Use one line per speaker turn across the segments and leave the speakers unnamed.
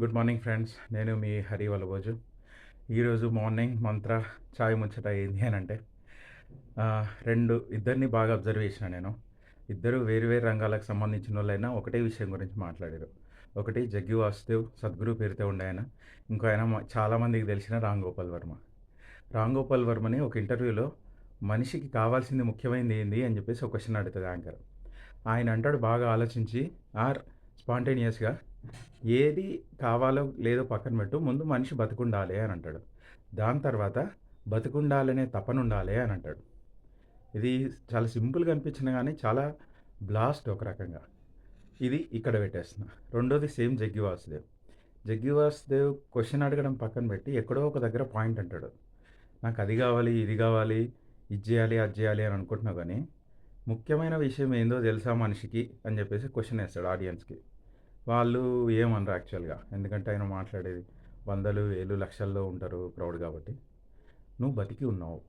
Good morning friends నేను మీ హరి వలబోజు ఈరోజు morning మంత్ర ఛాయ్ ముచ్చట ఏంది అని అంటే రెండు ఇద్దరిని బాగా అబ్జర్వ్ చేసిన నేను. ఇద్దరు వేరు వేరు రంగాలకు సంబంధించిన వాళ్ళైనా ఒకటే విషయం గురించి మాట్లాడారు. ఒకటి జగ్గి వాసుదేవ్ సద్గురు పేరుతో ఉండే ఆయన. ఇంకో ఆయన చాలామందికి తెలిసిన రామ్ గోపాల్ వర్మ. రామ్ గోపాల్ వర్మని ఒక ఇంటర్వ్యూలో మనిషికి కావాల్సింది ముఖ్యమైనది ఏంది అని చెప్పేసి ఒక క్వశ్చన్ అడుగుతుంది యాంకర్. ఆయన అంటాడు బాగా ఆలోచించి ఆర్ స్పాంటేనియస్గా ఏది కావాలో లేదో పక్కన పెట్టు ముందు మనిషి బతుకుండాలి అని అంటాడు. దాని తర్వాత బతుకుండాలనే తపన ఉండాలి అని అంటాడు. ఇది చాలా సింపుల్గా అనిపించిన కానీ చాలా బ్లాస్ట్ ఒక రకంగా. ఇది ఇక్కడ పెట్టేస్తున్నా. రెండోది సేమ్ జగ్గి వాసుదేవ్. జగ్గి వాసుదేవ్ క్వశ్చన్ అడగడం పక్కన పెట్టి ఎక్కడో ఒక దగ్గర పాయింట్ అంటాడు. నాకు అది కావాలి ఇది కావాలి ఇది చేయాలి అది చేయాలి అని అనుకుంటున్నావు కానీ ముఖ్యమైన విషయం ఏందో తెలుసా మనిషికి అని చెప్పేసి క్వశ్చన్ వేస్తాడు ఆడియన్స్కి. వాళ్ళు ఏమనరు యాక్చువల్గా ఎందుకంటే ఆయన మాట్లాడేది వందలు వేలు లక్షల్లో ఉంటారు క్రౌడ్ కాబట్టి. నువ్వు బతికి ఉన్నావు.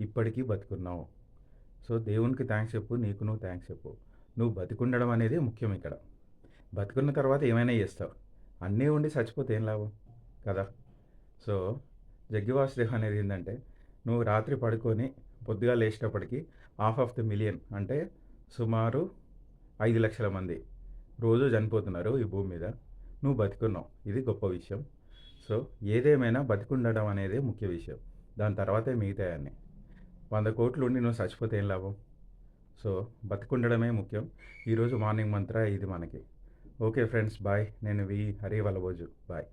ఇప్పటికీ బతికున్నావు. సో దేవునికి థ్యాంక్స్ చెప్పు నీకు నువ్వు థ్యాంక్స్ చెప్పు. నువ్వు బతికుండడం అనేది ముఖ్యం ఇక్కడ. బతుకున్న తర్వాత ఏమైనా చేస్తావు. అన్నీ ఉండి చచ్చిపోతే ఏం లాభం? కదా? సో జగ్గివాసుదేవ్ అనేది ఏంటంటే నువ్వు రాత్రి పడుకొని పొద్దుగా లేచేటప్పటికి హాఫ్ ఆఫ్ ది మిలియన్ అంటే సుమారు ఐదు లక్షల మంది రోజు చనిపోతున్నారు ఈ భూమి మీద. నువ్వు బతుకున్నావు. ఇది గొప్ప విషయం. సో ఏదేమైనా బతికుండడం అనేది ముఖ్య విషయం. దాని తర్వాతే మిగతాన్ని వంద కోట్లు ఉండి నువ్వు చచ్చిపోతే ఏం లాభం? సో బతికుండడమే ముఖ్యం. ఈరోజు మార్నింగ్ మంత్ర ఇది మనకి. Okay friends bye. నేను వి హరి వలబోజు బాయ్.